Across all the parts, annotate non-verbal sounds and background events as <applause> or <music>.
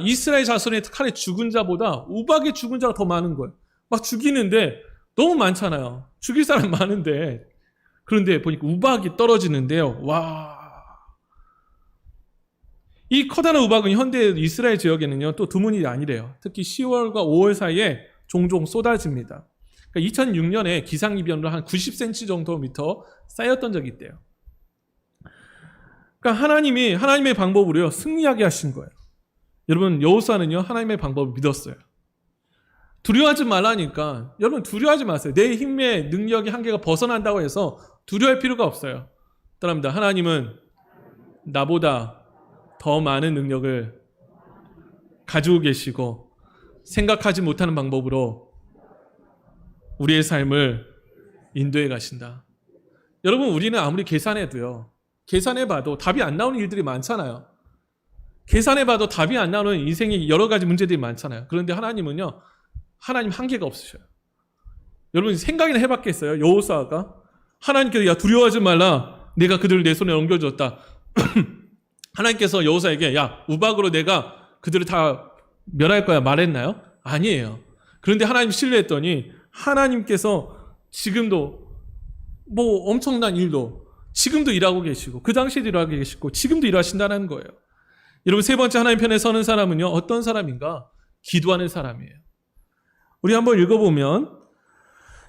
이스라엘 자손의 칼에 죽은 자보다 우박의 죽은 자가 더 많은 거예요. 막 죽이는데 너무 많잖아요. 죽일 사람 많은데 그런데 보니까 우박이 떨어지는데요. 와. 이 커다란 우박은 현대 이스라엘 지역에는요 또 드문 일이 아니래요. 특히 10월과 5월 사이에 종종 쏟아집니다. 그러니까 2006년에 기상 이변으로 한 90cm 정도 미터 쌓였던 적이 있대요. 그러니까 하나님이 하나님의 방법으로요 승리하게 하신 거예요. 여러분 여호사는요 하나님의 방법을 믿었어요. 두려워하지 말라니까 여러분 두려워하지 마세요. 내 힘의 능력이 한계가 벗어난다고 해서 두려워할 필요가 없어요. 따라합니다. 하나님은 나보다 더 많은 능력을 가지고 계시고 생각하지 못하는 방법으로 우리의 삶을 인도해 가신다. 여러분 우리는 아무리 계산해도요. 계산해 봐도 답이 안 나오는 일들이 많잖아요. 계산해 봐도 답이 안 나오는 인생의 여러 가지 문제들이 많잖아요. 그런데 하나님은요. 하나님 한계가 없으셔요. 여러분 생각이나 해봤겠어요? 여호사가 하나님께서 야 두려워하지 말라. 내가 그들을 내 손에 넘겨줬다. <clears throat> 하나님께서 여호사에게 야 우박으로 내가 그들을 다 멸할 거야 말했나요? 아니에요. 그런데 하나님 신뢰했더니 하나님께서 지금도 뭐 엄청난 일도 지금도 일하고 계시고 그 당시에도 일하고 계시고 지금도 일하신다는 거예요. 여러분 세 번째 하나님 편에 서는 사람은요 어떤 사람인가? 기도하는 사람이에요. 우리 한번 읽어보면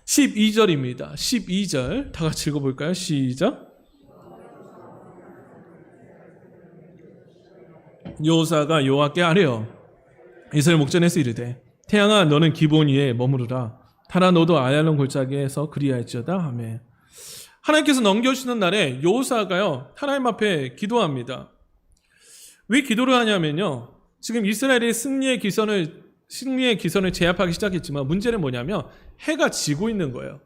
12절입니다. 12절 다 같이 읽어볼까요? 시작. 여호사가 여호와께 아뢰어 이스라엘 목전에서 이르되 태양아 너는 기본 위에 머무르라 타라 너도 아얄론 골짜기에서 그리할지어다 하매 하나님께서 넘겨주시는 날에 여호사가요 하나님 앞에 기도합니다. 왜 기도를 하냐면요 지금 이스라엘의 승리의 기선을 승리의 기선을 제압하기 시작했지만 문제는 뭐냐면 해가 지고 있는 거예요.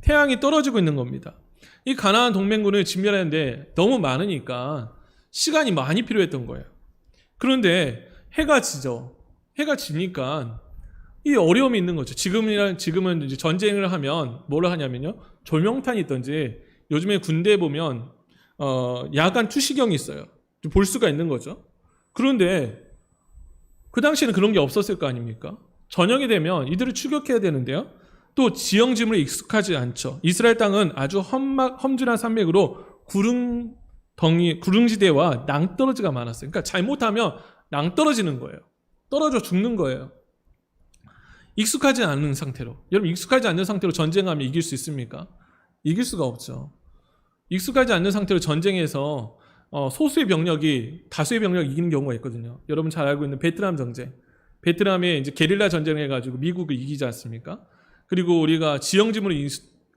태양이 떨어지고 있는 겁니다. 이 가나안 동맹군을 진멸하는데 너무 많으니까 시간이 많이 필요했던 거예요. 그런데 해가 지죠. 해가 지니까 이 어려움이 있는 거죠. 지금이란 지금은 이제 전쟁을 하면 뭐를 하냐면요. 조명탄이 있던지 요즘에 군대에 보면 어 야간 투시경이 있어요. 볼 수가 있는 거죠. 그런데 그 당시에는 그런 게 없었을 거 아닙니까? 저녁이 되면 이들을 추격해야 되는데요. 또 지형 지물에 익숙하지 않죠. 이스라엘 땅은 아주 험막, 험준한 산맥으로 구릉 덩이 구릉지대와 낭떠러지가 많았어요. 그러니까 잘못하면 낭떠러지는 거예요. 떨어져 죽는 거예요. 익숙하지 않은 상태로. 여러분 익숙하지 않는 상태로 전쟁하면 이길 수 있습니까? 이길 수가 없죠. 익숙하지 않는 상태로 전쟁에서 어, 소수의 병력이 다수의 병력이 이기는 경우가 있거든요. 여러분 잘 알고 있는 베트남 전쟁. 베트남에 이제 게릴라 전쟁을 해가지고 미국을 이기지 않습니까? 그리고 우리가 지형지물을 이-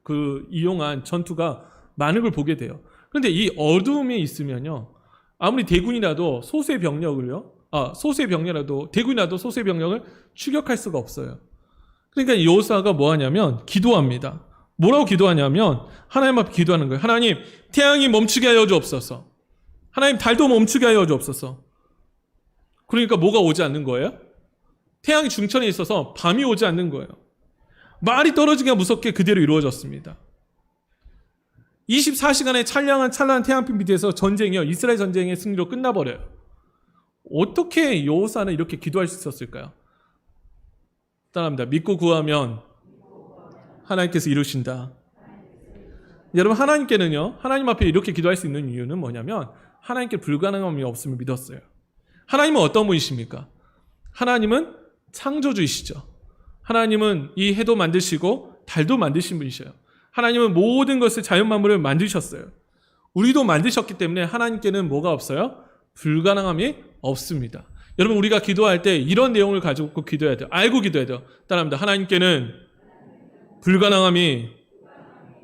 그 이용한 전투가 많은 걸 보게 돼요. 그런데 이 어둠이 있으면요. 아무리 대군이라도 소수의 병력을요. 아, 소수의 병력이라도 대군이라도 소수의 병력을 추격할 수가 없어요. 그러니까 요사가 뭐 하냐면 기도합니다. 뭐라고 기도하냐면 하나님 앞에 기도하는 거예요. 하나님, 태양이 멈추게 하여 주옵소서. 하나님, 달도 멈추게 하여 주옵소서. 그러니까 뭐가 오지 않는 거예요? 태양이 중천에 있어서 밤이 오지 않는 거예요. 말이 떨어지기가 무섭게 그대로 이루어졌습니다. 24시간의 찬량한 찬란한 태양빛 밑에서 전쟁이요. 이스라엘 전쟁의 승리로 끝나버려요. 어떻게 여호사는 이렇게 기도할 수 있었을까요? 따라합니다. 믿고 구하면 하나님께서 이루신다. 여러분 하나님께는요. 하나님 앞에 이렇게 기도할 수 있는 이유는 뭐냐면 하나님께 불가능함이 없음을 믿었어요. 하나님은 어떤 분이십니까? 하나님은 창조주이시죠. 하나님은 이 해도 만드시고 달도 만드신 분이셔요. 하나님은 모든 것을 자연 만물을 만드셨어요. 우리도 만드셨기 때문에 하나님께는 뭐가 없어요? 불가능함이 없습니다. 여러분 우리가 기도할 때 이런 내용을 가지고 기도해야 돼요. 알고 기도해야 돼요. 따라합니다. 하나님께는 불가능함이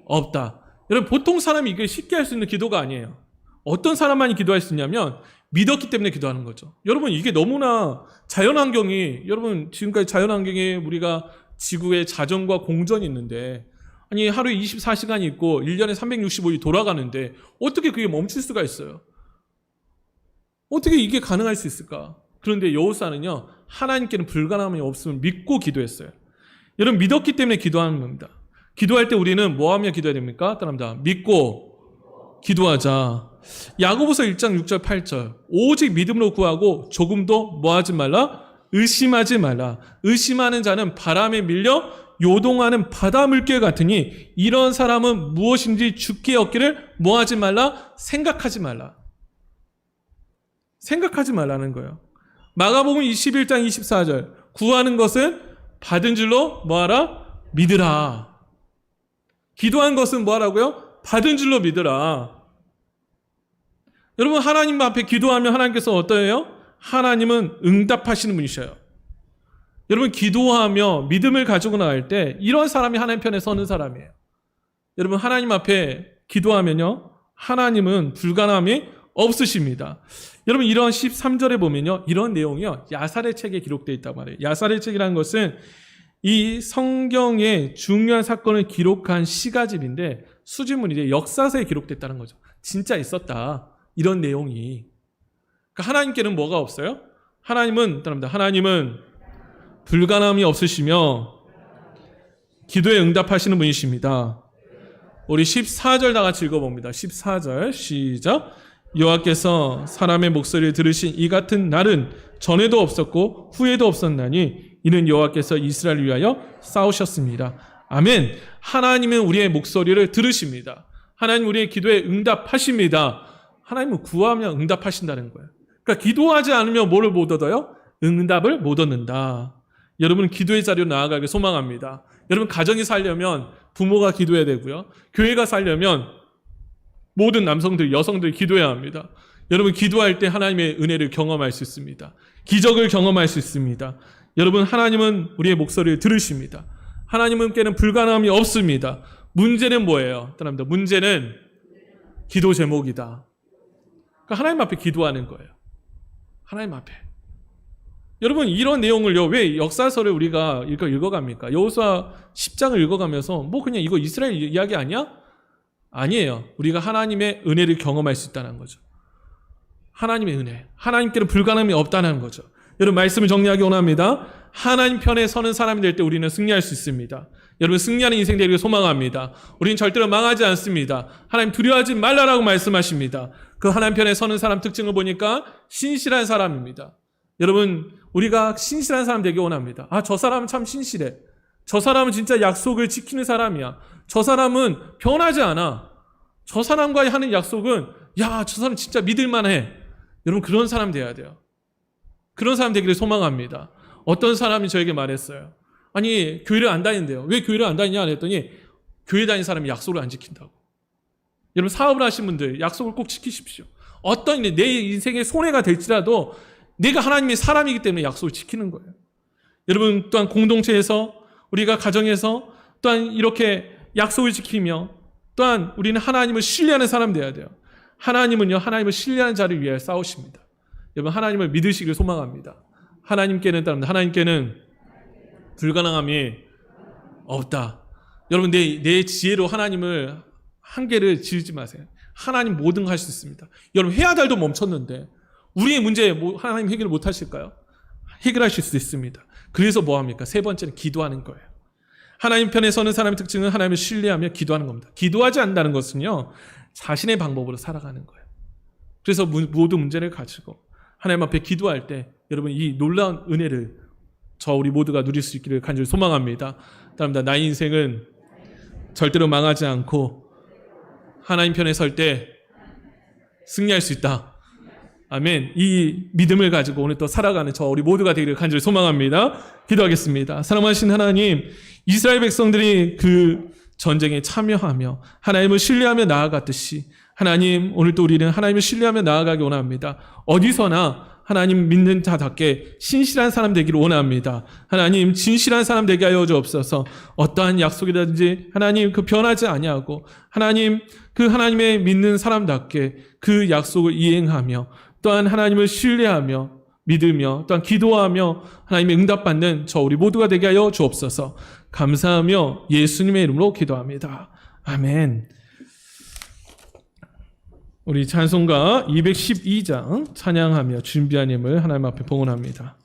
없다. 여러분 보통 사람이 이게 쉽게 할 수 있는 기도가 아니에요. 어떤 사람만이 기도할 수 있냐면 믿었기 때문에 기도하는 거죠. 여러분 이게 너무나 자연 환경이 여러분 지금까지 자연 환경에 우리가 지구에 자전과 공전이 있는데 아니 하루에 24시간이 있고 1년에 365일 돌아가는데 어떻게 그게 멈출 수가 있어요? 어떻게 이게 가능할 수 있을까? 그런데 여호사는요 하나님께는 불가능함이 없음을 믿고 기도했어요. 여러분 믿었기 때문에 기도하는 겁니다. 기도할 때 우리는 뭐 하며 기도해야 됩니까? 따라합니다. 믿고 기도하자. 야고보서 1장 6절 8절. 오직 믿음으로 구하고 조금도 뭐하지 말라? 의심하지 말라. 의심하는 자는 바람에 밀려 요동하는 바다 물개 같으니 이런 사람은 무엇인지 죽게 얻기를 뭐하지 말라? 생각하지 말라. 생각하지 말라는 거예요. 마가복음 21장 24절. 구하는 것은 받은 줄로 뭐하라? 믿으라 기도한 것은 뭐하라고요 받은 줄로 믿으라 여러분 하나님 앞에 기도하면 하나님께서 어떠해요? 하나님은 응답하시는 분이셔요. 여러분 기도하며 믿음을 가지고 나갈 때 이런 사람이 하나님 편에 서는 사람이에요. 여러분 하나님 앞에 기도하면요. 하나님은 불가능함이 없으십니다. 여러분 이런 13절에 보면요. 이런 내용이요. 야살의 책에 기록되어 있단 말이에요. 야살의 책이라는 것은 이 성경의 중요한 사건을 기록한 시가집인데 수집문이 역사서에 기록됐다는 거죠. 진짜 있었다. 이런 내용이. 그러니까 하나님께는 뭐가 없어요? 하나님은 따릅니다. 하나님은 불가능함이 없으시며 기도에 응답하시는 분이십니다. 우리 14절 다 같이 읽어봅니다. 14절 시작. 여호와께서 사람의 목소리를 들으신 이 같은 날은 전에도 없었고 후에도 없었나니 이는 여호와께서 이스라엘을 위하여 싸우셨습니다. 아멘. 하나님은 우리의 목소리를 들으십니다. 하나님 우리의 기도에 응답하십니다. 하나님은 구하면 응답하신다는 거예요. 그러니까 기도하지 않으면 뭐를 못 얻어요? 응답을 못 얻는다. 여러분 기도의 자리로 나아가길 소망합니다. 여러분 가정이 살려면 부모가 기도해야 되고요. 교회가 살려면 모든 남성들, 여성들이 기도해야 합니다. 여러분 기도할 때 하나님의 은혜를 경험할 수 있습니다. 기적을 경험할 수 있습니다. 여러분 하나님은 우리의 목소리를 들으십니다. 하나님께는 불가능함이 없습니다. 문제는 뭐예요? 따라합니다. 문제는 기도 제목이다. 그러니까 하나님 앞에 기도하는 거예요. 하나님 앞에. 여러분 이런 내용을요 왜 역사서를 우리가 읽어 읽어갑니까? 여호수아 10장을 읽어가면서 뭐 그냥 이거 이스라엘 이야기 아니야? 아니에요. 우리가 하나님의 은혜를 경험할 수 있다는 거죠. 하나님의 은혜, 하나님께는 불가능함이 없다는 거죠. 여러분 말씀을 정리하기 원합니다. 하나님 편에 서는 사람이 될 때 우리는 승리할 수 있습니다. 여러분 승리하는 인생 되기를 소망합니다. 우리는 절대로 망하지 않습니다. 하나님 두려워하지 말라라고 말씀하십니다. 그 하나님 편에 서는 사람 특징을 보니까 신실한 사람입니다. 여러분 우리가 신실한 사람 되기 원합니다. 아 저 사람은 참 신실해. 저 사람은 진짜 약속을 지키는 사람이야. 저 사람은 변하지 않아. 저 사람과의 하는 약속은 야 저 사람 진짜 믿을만해. 여러분 그런 사람 돼야 돼요. 그런 사람 되기를 소망합니다. 어떤 사람이 저에게 말했어요. 아니 교회를 안 다닌대요. 왜 교회를 안 다니냐 했더니 교회 다니는 사람이 약속을 안 지킨다고. 여러분 사업을 하신 분들 약속을 꼭 지키십시오. 어떤 내 인생의 손해가 될지라도 내가 하나님의 사람이기 때문에 약속을 지키는 거예요. 여러분 또한 공동체에서 우리가 가정에서 또한 이렇게 약속을 지키며 또한 우리는 하나님을 신뢰하는 사람 되어야 돼요. 하나님은요 하나님을 신뢰하는 자를 위해 싸우십니다. 여러분 하나님을 믿으시길 소망합니다. 하나님께는 따릅니다. 하나님께는 불가능함이 없다. 여러분 내, 내 지혜로 하나님을 한계를 지르지 마세요. 하나님 모든 걸할수 있습니다. 여러분 해야 달도 멈췄는데 우리의 문제 뭐 하나님 해결을 못 하실까요? 해결하실 수 있습니다. 그래서 뭐 합니까? 세 번째는 기도하는 거예요. 하나님 편에 서는 사람의 특징은 하나님을 신뢰하며 기도하는 겁니다. 기도하지 않는다는 것은요, 자신의 방법으로 살아가는 거예요. 그래서 모든 문제를 가지고 하나님 앞에 기도할 때 여러분 이 놀라운 은혜를 저 우리 모두가 누릴 수 있기를 간절히 소망합니다. 따릅니다. 나의 인생은 절대로 망하지 않고 하나님 편에 설 때 승리할 수 있다. 아멘. 이 믿음을 가지고 오늘 또 살아가는 저 우리 모두가 되기를 간절히 소망합니다. 기도하겠습니다. 사랑하신 하나님, 이스라엘 백성들이 그 전쟁에 참여하며 하나님을 신뢰하며 나아갔듯이 하나님 오늘 또 우리는 하나님을 신뢰하며 나아가기 원합니다. 어디서나 하나님 믿는 자답게 신실한 사람 되기를 원합니다. 하나님 진실한 사람 되게 하여 주옵소서. 어떠한 약속이라든지 하나님 그 변하지 아니하고 하나님 그 하나님의 믿는 사람답게 그 약속을 이행하며 또한 하나님을 신뢰하며 믿으며 또한 기도하며 하나님의 응답받는 저 우리 모두가 되게 하여 주옵소서. 감사하며 예수님의 이름으로 기도합니다. 아멘. 우리 찬송가 212장 찬양하며 준비한 힘을 하나님 앞에 봉헌합니다.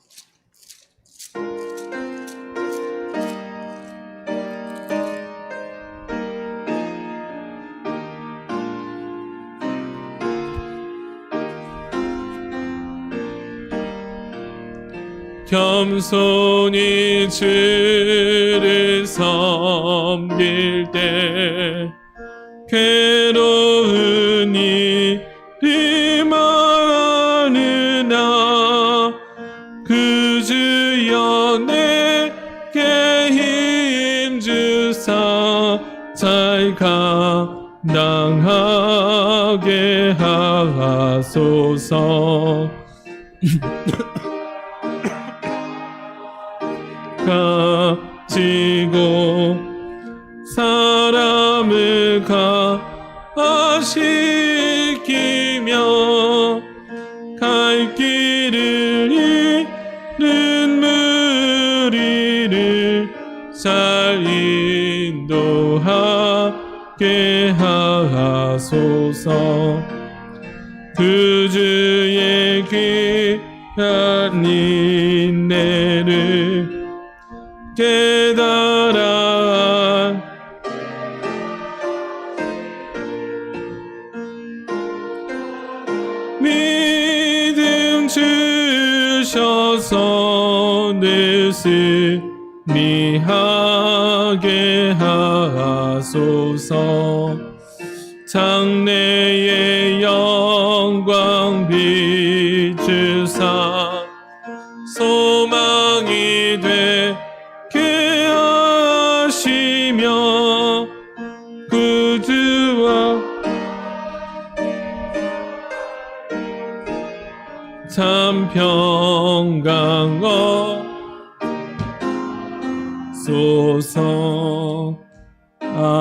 겸손히 주를 섬길 때 하소서. <laughs> 가지고 사람을 가시키며 갈 길을 잃는 무리를 잘 인도하게 하소서 그 주의 귀한 인내를 깨달아 믿음 주셔서 늘 승리하게 하소서. 장래 얻소서 아멘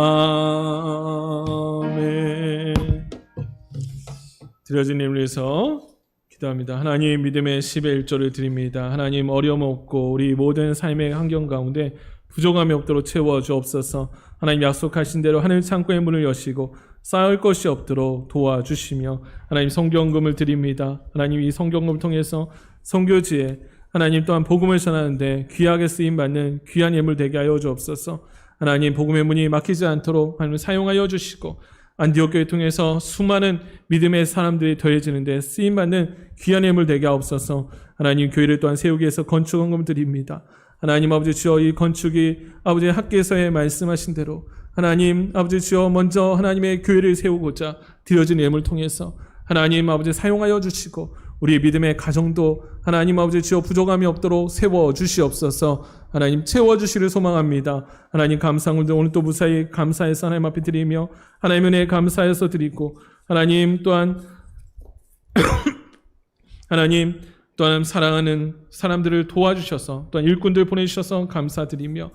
드려진 님을 위해서 기도합니다. 하나님 믿음의 10의 1조를 드립니다. 하나님 어려움 없고 우리 모든 삶의 환경 가운데 부족함이 없도록 채워 주옵소서. 하나님 약속하신 대로 하늘 창고의 문을 여시고 쌓을 것이 없도록 도와주시며 하나님 성경금을 드립니다. 하나님 이 성경금을 통해서 성교지에 하나님 또한 복음을 전하는데 귀하게 쓰임 받는 귀한 예물 되게 하여 주옵소서. 하나님 복음의 문이 막히지 않도록 하나님 사용하여 주시고 안디옥 교회 통해서 수많은 믿음의 사람들이 더해지는데 쓰임 받는 귀한 예물 되게 하옵소서. 하나님 교회를 또한 세우기 위해서 건축 헌금 드립니다. 하나님 아버지 주여 이 건축이 아버지 학계에서의 말씀하신 대로 하나님 아버지 주여 먼저 하나님의 교회를 세우고자 드려진 예물 통해서 하나님 아버지 사용하여 주시고 우리 믿음의 가정도 하나님 아버지 주여 부족함이 없도록 세워 주시옵소서 하나님 채워 주시를 소망합니다 하나님 감사합니다 오늘 또 무사히 감사해서 하나님 앞에 드리며 하나님 은혜 감사해서 드리고 하나님 또한 <coughs> 하나님 또한 사랑하는 사람들을 도와주셔서 또한 일꾼들 보내주셔서 감사드리며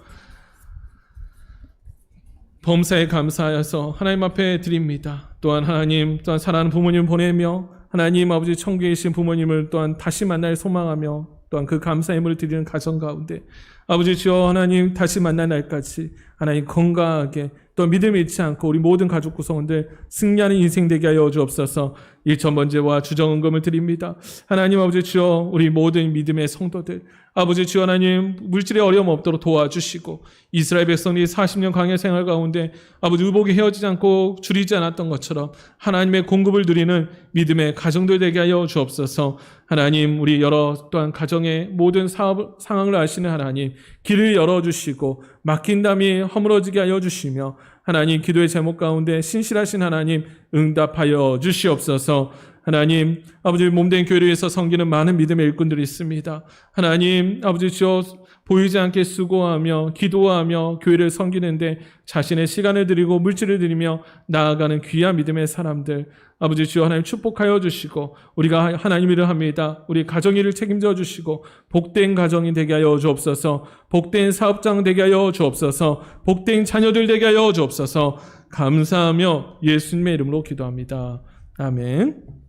범사에 감사하여서 하나님 앞에 드립니다. 또한 하나님 또한 사랑하는 부모님 보내며 하나님 아버지 천국에 계신 부모님을 또한 다시 만날 소망하며 또한 그 감사의 물을 드리는 가정 가운데 아버지 주여 하나님 다시 만날 날까지 하나님 건강하게 또 믿음을 잃지 않고 우리 모든 가족 구성원들 승리하는 인생 되게 하여 주옵소서 일천 번제와 주정은금을 드립니다. 하나님 아버지 주여 우리 모든 믿음의 성도들 아버지 주여 하나님 물질의 어려움 없도록 도와주시고 이스라엘 백성들이 40년 광야 생활 가운데 아버지 의복이 헤어지지 않고 줄이지 않았던 것처럼 하나님의 공급을 누리는 믿음의 가정들 되게 하여 주옵소서. 하나님 우리 여러 또한 가정의 모든 사업 상황을 아시는 하나님 길을 열어주시고 막힌 담이 허물어지게 하여 주시며 하나님 기도의 제목 가운데 신실하신 하나님 응답하여 주시옵소서 하나님 아버지 몸된 교회를 위해서 섬기는 많은 믿음의 일꾼들이 있습니다. 하나님 아버지 주여 보이지 않게 수고하며 기도하며 교회를 섬기는데 자신의 시간을 드리고 물질을 드리며 나아가는 귀한 믿음의 사람들 아버지 주여 하나님 축복하여 주시고 우리가 하나님 일을 합니다. 우리 가정 일을 책임져 주시고 복된 가정이 되게 하여 주옵소서 복된 사업장 되게 하여 주옵소서 복된 자녀들 되게 하여 주옵소서 감사하며 예수님의 이름으로 기도합니다. 아멘.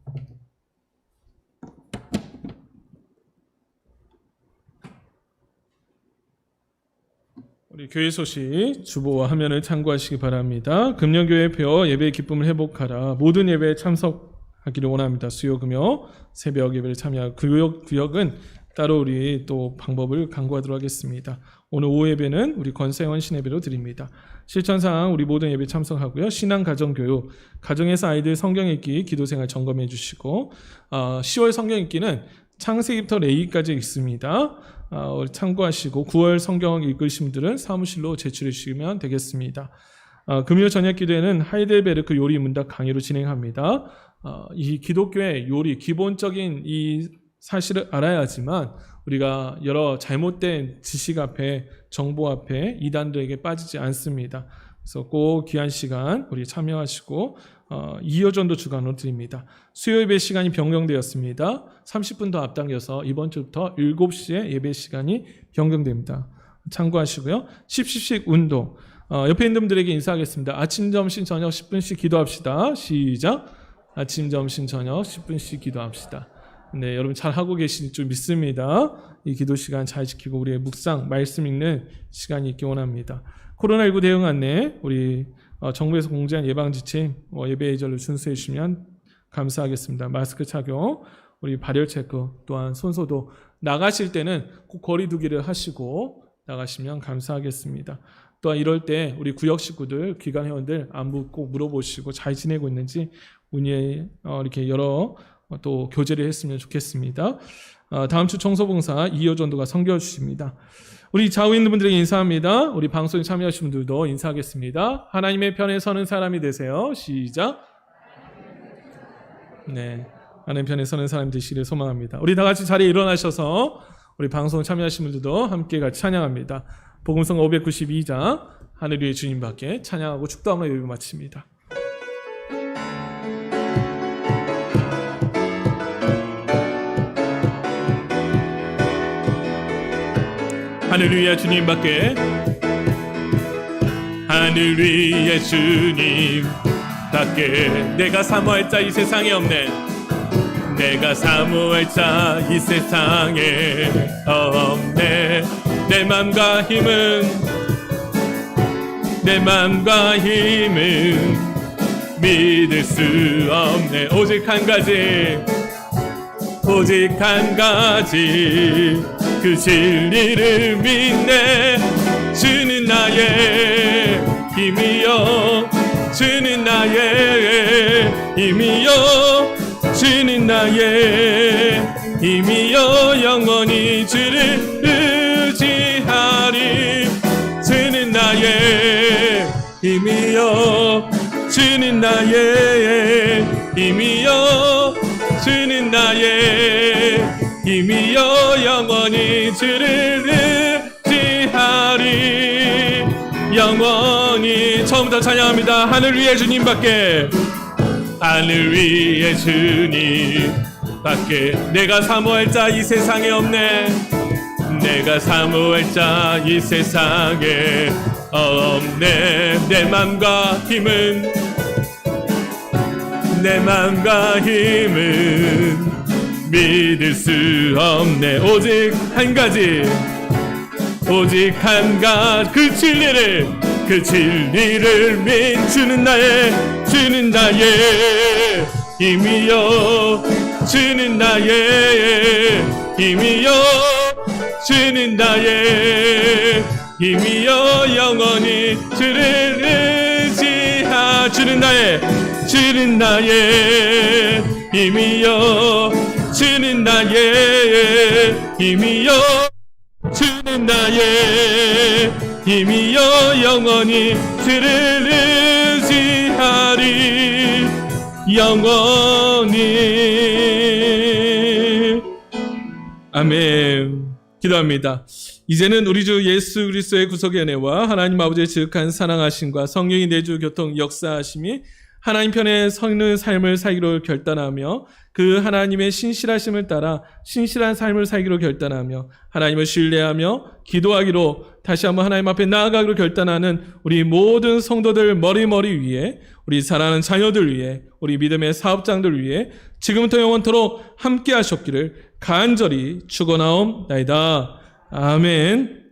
우리 교회 소식 주보와 화면을 참고하시기 바랍니다. 금년교회 표 예배의 기쁨을 회복하라. 모든 예배에 참석하기를 원합니다. 수요 금요 새벽 예배를 참여할 구역 구역은 따로 우리 또 방법을 강구하도록 하겠습니다. 오늘 오후 예배는 우리 권세원 신예배로 드립니다. 실천상 우리 모든 예배 참석하고요. 신앙 가정 교육, 가정에서 아이들 성경 읽기, 기도 생활 점검해 주시고 어, 10월 성경 읽기는 창세기부터 레이기까지 있습니다. 어, 참고하시고 9월 성경 읽으신 분들은 사무실로 제출해 주시면 되겠습니다. 어, 금요 저녁 기도회는 하이델베르크 요리 문답 강의로 진행합니다. 어, 이 기독교의 요리 기본적인 이 사실을 알아야지만 우리가 여러 잘못된 지식 앞에 정보 앞에 이단들에게 빠지지 않습니다. 그래서 꼭 귀한 시간 우리 참여하시고 어, 2여전도 주간으로 드립니다. 수요 예배 시간이 변경되었습니다. 30분 더 앞당겨서 이번 주부터 7시에 예배 시간이 변경됩니다. 참고하시고요. 10시씩 운동. 어, 옆에 있는 분들에게 인사하겠습니다. 아침, 점심, 저녁 10분씩 기도합시다. 시작. 아침, 점심, 저녁 10분씩 기도합시다. 네, 여러분 잘 하고 계실 줄 믿습니다. 이 기도 시간 잘 지키고 우리의 묵상, 말씀 읽는 시간이 있기 원합니다. 코로나19 대응 안내 우리 어, 정부에서 공지한 예방 지침 어, 예배 예절을 준수해 주시면 감사하겠습니다. 마스크 착용, 우리 발열 체크, 또한 손소독 나가실 때는 꼭 거리두기를 하시고 나가시면 감사하겠습니다. 또한 이럴 때 우리 구역 식구들, 기관 회원들 안부 꼭 물어보시고 잘 지내고 있는지 문의 어, 이렇게 여러 어, 또 교제를 했으면 좋겠습니다. 어, 다음 주 청소봉사 이호 전도가 성겨 주십니다. 우리 좌우 있는 분들에게 인사합니다. 우리 방송에 참여하신 분들도 인사하겠습니다. 하나님의 편에 서는 사람이 되세요. 시작. 네. 하나님 편에 서는 사람이 되시기를 소망합니다. 우리 다 같이 자리에 일어나셔서 우리 방송 참여하신 분들도 함께 같이 찬양합니다. 복음성 592장 하늘 위의 주님밖에 찬양하고 축도하며 예배 마칩니다. 하늘 위의 주님 밖에. 하늘 위의 주님 밖에. 내가 사모할 자 이 세상에 없네. 내가 사모할 자 이 세상에 없네. 내 맘과 힘은 내 맘과 힘은 믿을 수 없네. 오직 한 가지 오직 한 가지 그 진리를 믿네. 주는 나의 힘이여 주는 나의 힘이여 주는 나의 힘이여 영원히 주를 의지하리. 주는 나의 힘이여 주는 나의 힘이여 주는 나의 힘이여 영원히 주를 의지하리. 영원히 처음부터 찬양합니다. 하늘 위에 주님밖에. 하늘 위에 주님 밖에. 내가 사모할 자 이 세상에 없네. 내가 사모할 자 이 세상에 없네. 내 맘과 힘은 내 맘과 힘은 믿을 수 없네. 오직 한 가지. 오직 한 가지. 그 진리를 그 진리를 믿주는 나의 주는 나의 힘이여 주는 나의 힘이여 주는 나의 힘이여 영원히 주를 의지하 주는 나의 주는 나의 힘이여 주는 나의 힘이여 주는 나의 힘이여 영원히 주를 의지하리. 영원히. 아멘. 기도합니다. 이제는 우리 주 예수 그리스도의 구속의 은혜와 하나님 아버지의 지극한 사랑하심과 성령이 내주 교통 역사하심이 하나님 편에 서는 삶을 살기로 결단하며 그 하나님의 신실하심을 따라 신실한 삶을 살기로 결단하며 하나님을 신뢰하며 기도하기로 다시 한번 하나님 앞에 나아가기로 결단하는 우리 모든 성도들 머리머리 위에 우리 사랑하는 자녀들 위해 우리 믿음의 사업장들 위해 지금부터 영원토록 함께 하셨기를 간절히 축원하옵나이다. 아멘.